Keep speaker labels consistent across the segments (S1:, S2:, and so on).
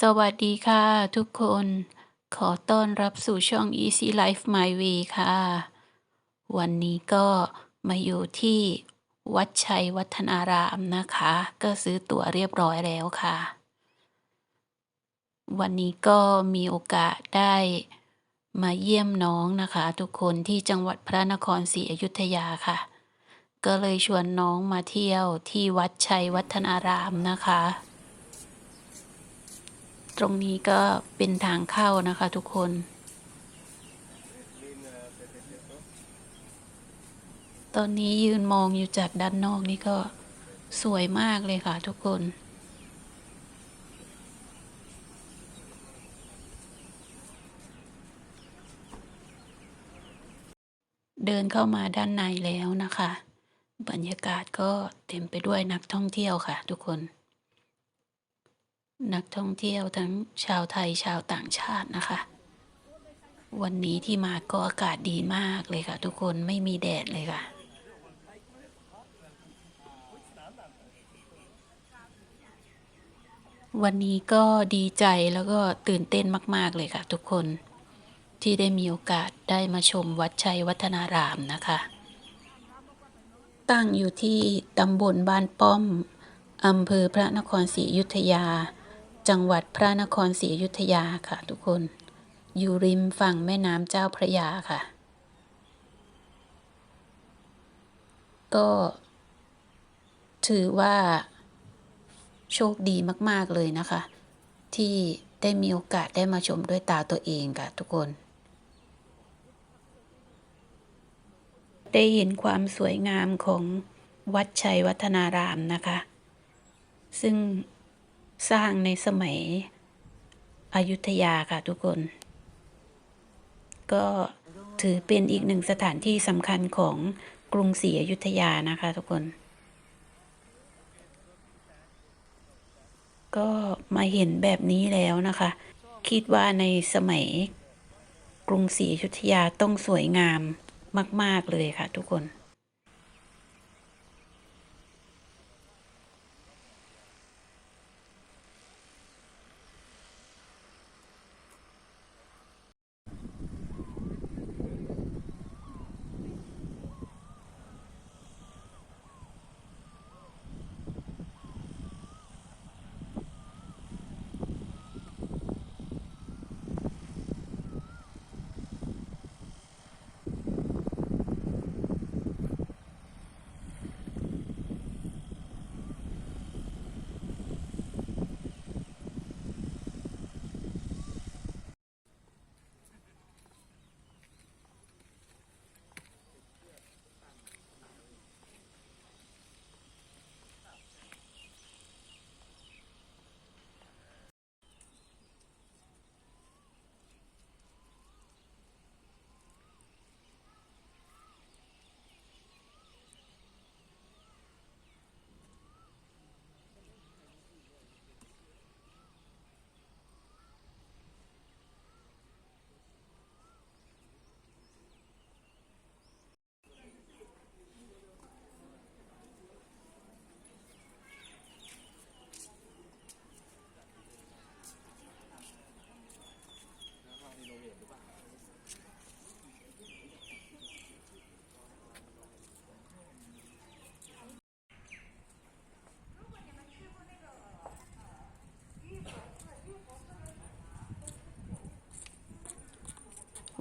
S1: สวัสดีค่ะทุกคน ขอต้อนรับสู่ช่อง Easy Life My Way ค่ะ วันนี้ก็มาอยู่ที่วัดชัยวัฒนารามนะคะ ก็ซื้อตั๋วเรียบร้อยแล้วค่ะ วันนี้ก็มีโอกาสได้มาเยี่ยมน้องนะคะ ทุกคนที่จังหวัดพระนครศรีอยุธยาค่ะ ก็เลยชวนน้องมาเที่ยวที่วัดชัยวัฒนารามนะคะ ตรงนี้ก็เป็นทางเข้านะคะทุกคน ตอนนี้ยืนมองอยู่จากด้านนอกนี่ก็สวยมากเลยค่ะทุกคนเดินเข้ามาด้านในแล้วนะคะ บรรยากาศก็เต็มไปด้วยนักท่องเที่ยวค่ะทุกคน นักท่องเที่ยวทั้งชาวไทยชาวต่างชาตินะคะ วันนี้ที่มาก็อากาศดีมากเลยค่ะ ทุกคนไม่มีแดดเลยค่ะ วันนี้ก็ดีใจแล้วก็ตื่นเต้นมาก ๆ เลยค่ะ ทุกคนที่ได้มีโอกาสได้มาชมวัดชัยวัฒนารามนะคะ ตั้งอยู่ที่ตำบลบ้านป้อมอำเภอพระนครศรีอยุธยา จังหวัดพระนครศรีอยุธยาค่ะ ทุกคน อยู่ริมฝั่งแม่น้ำเจ้าพระยาค่ะ ก็ ถือว่า โชคดีมาก ๆ เลยนะคะ ที่ได้มีโอกาสได้มาชมด้วยตาตัวเองค่ะ ทุกคน ได้เห็นความสวยงามของวัดชัยวัฒนารามนะคะ ซึ่ง สร้างในสมัยอยุธยาค่ะทุกคน ก็ถือเป็นอีกหนึ่งสถานที่สำคัญของกรุงศรีอยุธยานะคะทุกคน ก็มาเห็นแบบนี้แล้วนะคะ คิดว่าในสมัยกรุงศรีอยุธยาต้องสวยงามมาก ๆ เลยค่ะทุกคน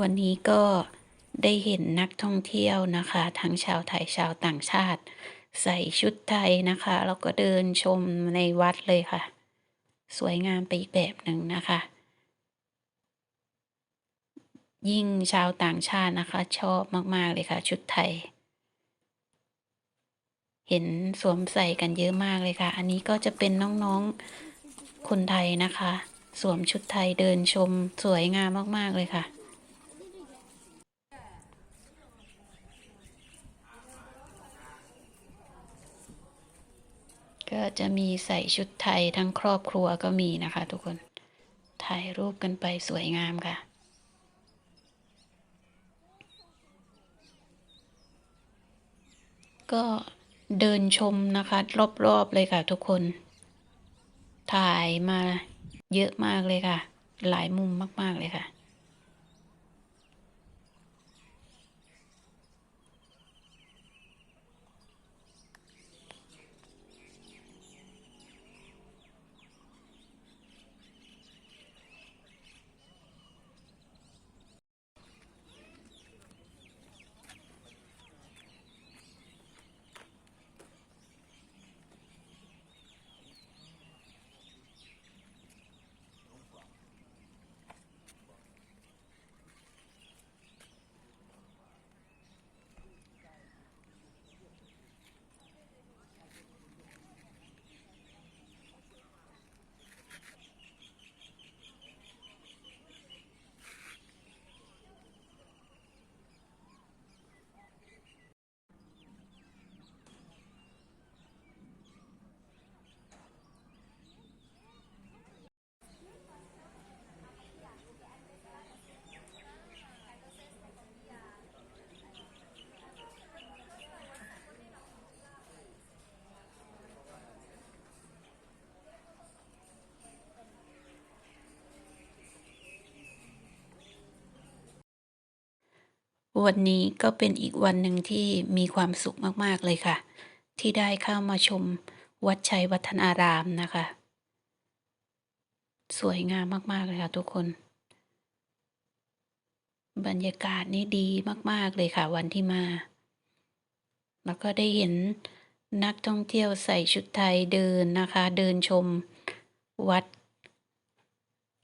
S1: วันนี้ก็ได้เห็นนักท่องเที่ยวนะคะ ทั้งชาวไทยชาวต่างชาติ ใส่ชุดไทยนะคะ แล้วก็เดินชมในวัดเลยค่ะ สวยงามไปอีกแบบหนึ่งนะคะ ยิ่งชาวต่างชาตินะคะ ชอบมาก ๆ เลยค่ะ ชุดไทย เห็นสวมใส่กันเยอะมากเลยค่ะ อันนี้ก็จะเป็นน้องๆคนไทยนะคะ สวมชุดไทยเดินชมสวยงามมาก ๆ เลยค่ะ ก็จะมีใส่ชุดไทยทั้งครอบครัวก็มีนะคะ ทุกคน ถ่ายรูปกันไปสวยงามค่ะ ก็เดินชมนะคะ รอบๆเลยค่ะทุกคน ถ่ายมาเยอะมากเลยค่ะ หลายมุมมากๆเลยค่ะ วันนี้ก็เป็นอีกวันหนึ่งที่มีความสุขมากๆเลยค่ะ ที่ได้เข้ามาชมวัดชัยวัฒนารามนะคะ สวยงามมากๆเลยค่ะทุกคน บรรยากาศนี่ดีมากๆเลยค่ะ วันที่มา แล้วก็ได้เห็นนักท่องเที่ยวใส่ชุดไทยเดินนะคะ เดินชมวัด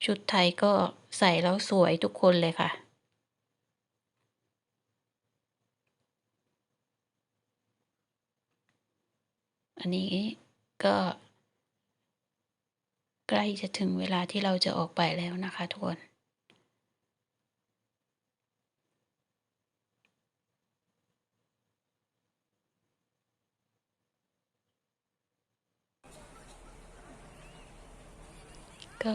S1: ชุดไทยก็ใส่แล้วสวยทุกคนเลยค่ะ อันนี้ก็ใกล้จะถึงเวลาที่เราจะออกไปแล้วนะคะทุกคนก็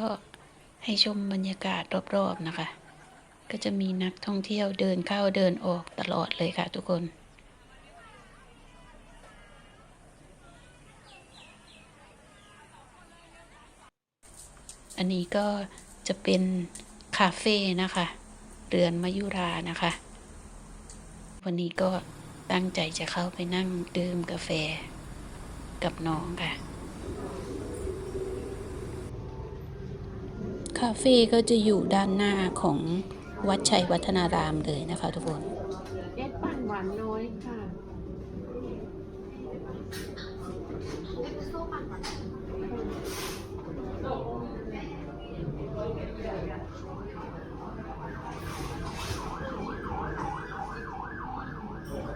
S1: ให้ชมบรรยากาศรอบๆนะคะ ก็จะมีนักท่องเที่ยวเดินเข้าเดินออกตลอดเลยค่ะทุกคน นนี้ก็จะเป็นคาเฟ่นะคะ เรือนมายุรานะคะ วันนี้ก็ตั้งใจจะเข้าไปนั่งดื่มกาแฟกับน้องค่ะ คาเฟ่ก็จะอยู่ด้านหน้าของวัดชัยวัฒนารามเลยนะคะทุกคน
S2: เอ็ดปั่นหวานน้อยค่ะ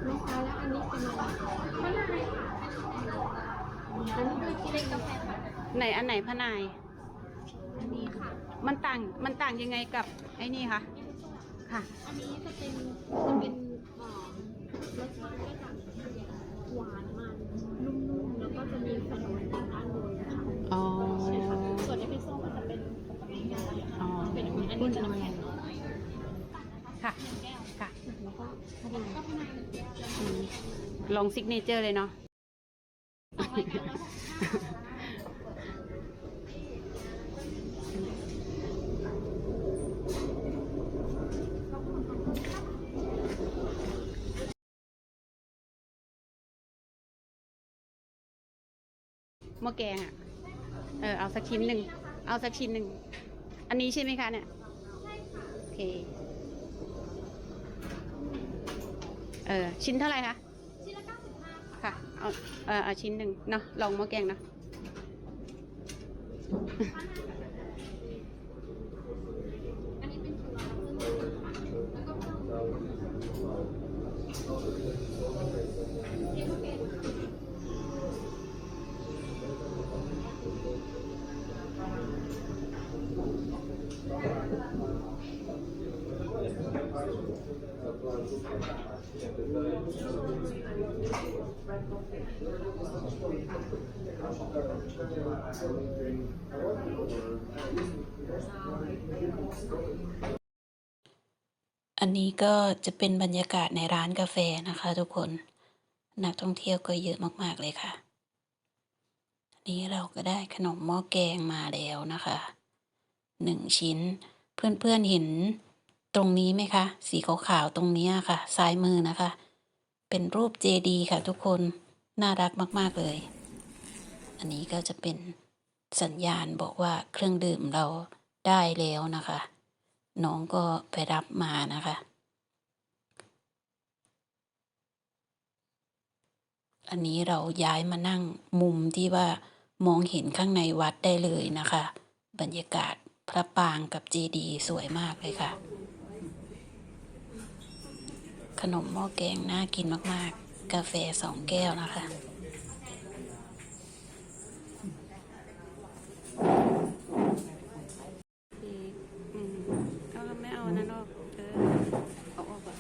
S2: ลูกค้าแล้วอันนี้เป็นอะ ไรมะนาวค่ะอันนี้ด้วยกินกาแฟค่ะ
S1: ไหนอันไหนพะนาย
S2: อันนี้ค่ะ
S1: มันต่าง มันต่างยังไงกับไอ้นี่คะ ค่ะ
S2: อันนี้จะเป็นจะเป็นเอ่อรสชาติก็จะหวานมันนุ่มๆ แล้วก็จะมีขนมปังด้านบนค่ะ
S1: อ๋อ
S2: ใช่ค่ะส่วนเอสเปรสโซ่ก็จะเป็นปกติเลยค่ะ
S1: อ๋อ
S2: เป็นอย่างนี้อันนี้จะน้ำแข็งน้อย
S1: ค่ะ ค่ะ
S2: แล้วก็
S1: ลองซิกเนเจอร์เลยเนาะ
S2: สองรายการแล้ว
S1: หม้อแกงอะ เออ เอาสักชิ้นหนึ่ง เอาสักชิ้นหนึ่ง อันนี้ใช่ไหมคะเนี่ยโอเค เออ ชิ้นเท่าไหร่คะ เอาเออเอาชิ้นหนึ่งเนาะลองหม้อแกงเนาะ
S2: อันนี้ก็
S1: จะเป็นบรรยากาศในร้านกาแฟนะคะ ทุกคน นักท่องเที่ยวก็เยอะมาก ๆ เลยค่ะ อันนี้เราก็ได้ขนมหม้อแกงมาแล้วนะคะหนึ่งชิ้น เพื่อนๆเห็นตรงนี้ไหมคะ สีขาวๆตรงนี้ค่ะ ซ้ายมือนะคะ เป็นรูปเจดีค่ะทุกคน น่ารักมาก ๆ เลย อันนี้ก็จะเป็นสัญญาณบอกว่าเครื่องดื่มเราได้แล้วนะคะ น้องก็ไปรับมานะคะ อันนี้เราย้ายมานั่งมุมที่ว่ามองเห็นข้างในวัดได้เลยนะคะ บรรยากาศพระปรางกับเจดีย์สวยมากเลยค่ะ ขนมหม้อแกงน่ากินมาก ๆ กาแฟสองแก้วนะคะ
S3: อีกอืมเอาไม่เอานั่นออกเออเอาออกก่อน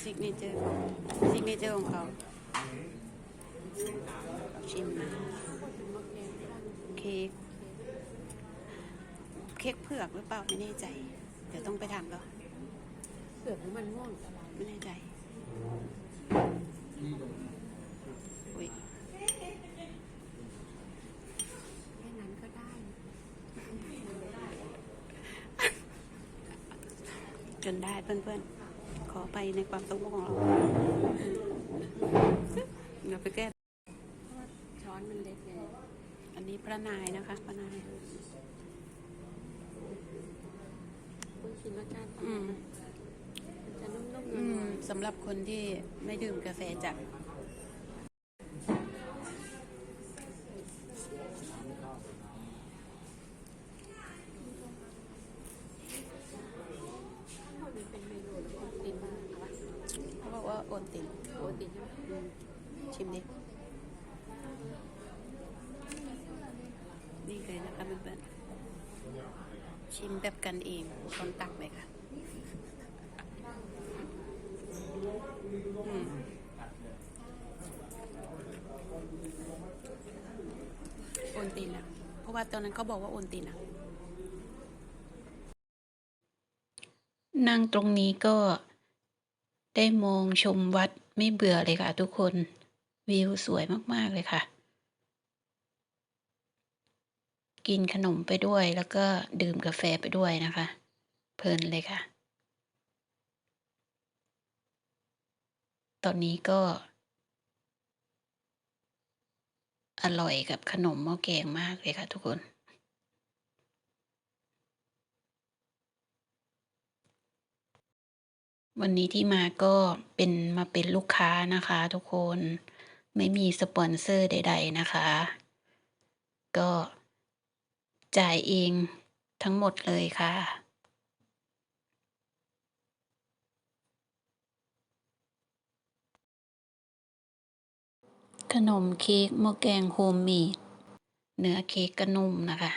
S3: ซิกเนเจอร์ซิกเนเจอร์ของเขาชิมนะเค้ก เค้กเผือกหรือเปล่าไม่แน่ใจ เดี๋ยวต้องไปถามเขา
S2: เสือกมันม่วง
S3: ไม่แน่ใจอุ้ย
S2: แค่นั้นก็ได้
S3: จนได้เพื่อนๆ ขอไปในความสงบของเราเดี๋ยวไปแก้
S2: ช้อนมันเล็กไง
S3: อันนี้พระนายนะคะพระนาย
S2: คุณชิมรสชาติ
S3: อืม
S2: จะนุ่มๆ
S3: อื
S2: นั
S3: ม
S2: ว
S3: สำหรับคนที่ไม่ดื่มกาแฟจัด
S2: ๆมันเป็นเมนูแล้วก็ติดมากเอาวะ
S3: เขาบอกว่าโอนติน
S2: โอ้ติดใช่ไหม
S3: อืมชิมดินี่เลยนะคะเพื่อนๆชิมแบบกันเองช้อนตักเลยค่ะอืมโอนตินอะเพราะ ว่าตอนนั้นเขาบอกว่าโอนตินอะ
S1: นั่งตรงนี้ก็ได้มองชมวัดไม่เบื่อเลยค่ะทุกคนวิวสวยมาก ๆ เลยค่ะ กินขนมไปด้วยแล้วก็ดื่มกาแฟไปด้วยนะคะ เพลินเลยค่ะ ตอนนี้ก็ อร่อยกับขนมหม้อแกงมากเลยค่ะทุกคน วันนี้ที่มาก็เป็นมาเป็นลูกค้านะคะทุกคนไม่มีสปอนเซอร์ใด ๆนะคะ ก็จ่ายเองทั้งหมดเลยค่ะ ขนมเค้กหม้อแกงโฮมเมดเนื้อเค้กก็นุ่มนะคะ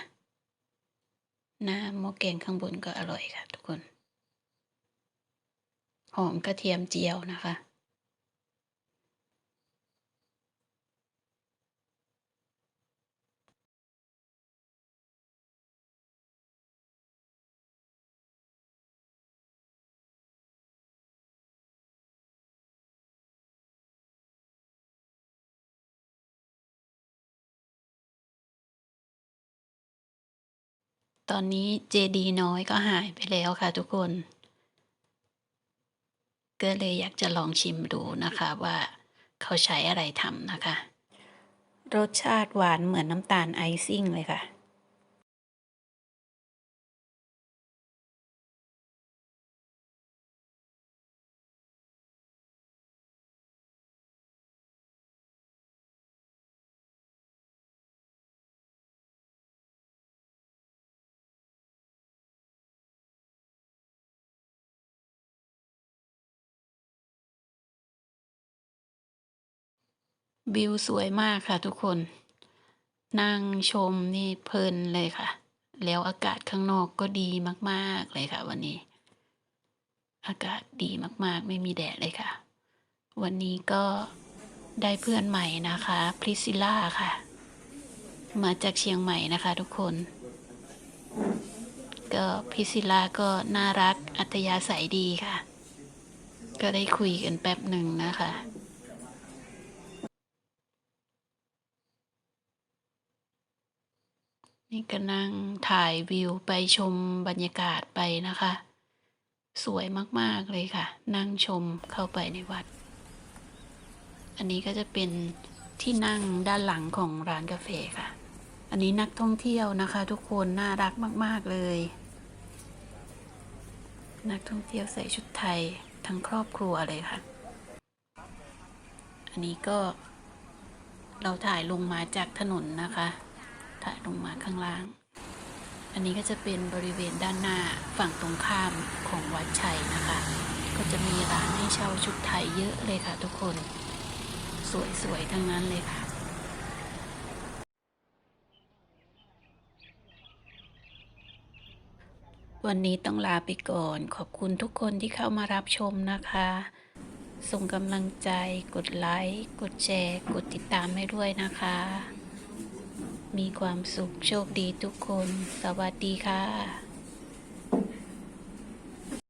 S1: หน้าหม้อแกงข้างบนก็อร่อยค่ะ ทุกคน หอมกระเทียมเจียวนะคะ ตอนนี้เจดีน้อยก็หายไปแล้วค่ะทุกคน ก็เลยอยากจะลองชิมดูนะคะว่าเขาใช้อะไรทำนะคะ รสชาติหวานเหมือนน้ำตาลไอซิ่งเลยค่ะ วิวสวยมากค่ะทุกคน นั่งชมนี่เพลินเลยค่ะ แล้วอากาศข้างนอกก็ดีมากๆเลยค่ะ วันนี้ อากาศดีมากๆ ไม่มีแดดเลยค่ะ วันนี้ก็ได้เพื่อนใหม่นะคะพริซิล่าค่ะ มาจากเชียงใหม่นะคะทุกคน ก็พริซิล่าก็น่ารักอัธยาศัยดีค่ะ ก็ได้คุยกันแป๊บหนึ่งนะคะ นี่ก็นั่งถ่ายวิวไปชมบรรยากาศไปนะคะ สวยมากๆเลยค่ะ นั่งชมเข้าไปในวัด อันนี้ก็จะเป็นที่นั่งด้านหลังของร้านกาแฟค่ะ อันนี้นักท่องเที่ยวนะคะ ทุกคนน่ารักมาก ๆเลย นักท่องเที่ยวใส่ชุดไทยทั้งครอบครัวเลยค่ะ อันนี้ก็เราถ่ายลงมาจากถนนนะคะ ถ่ายลงมาข้างล่าง อันนี้ก็จะเป็นบริเวณด้านหน้าฝั่งตรงข้ามของวัดชัยนะคะ ก็จะมีร้านให้เช่าชุดไทยเยอะเลยค่ะทุกคน สวยๆทั้งนั้นเลยค่ะวันนี้ต้องลาไปก่อน ขอบคุณทุกคนที่เข้ามารับชมนะคะ ส่งกำลังใจ กดไลค์ กดแชร์ กดติดตามให้ด้วยนะคะ มีความสุขโชคดีทุกคน สวัสดีค่ะ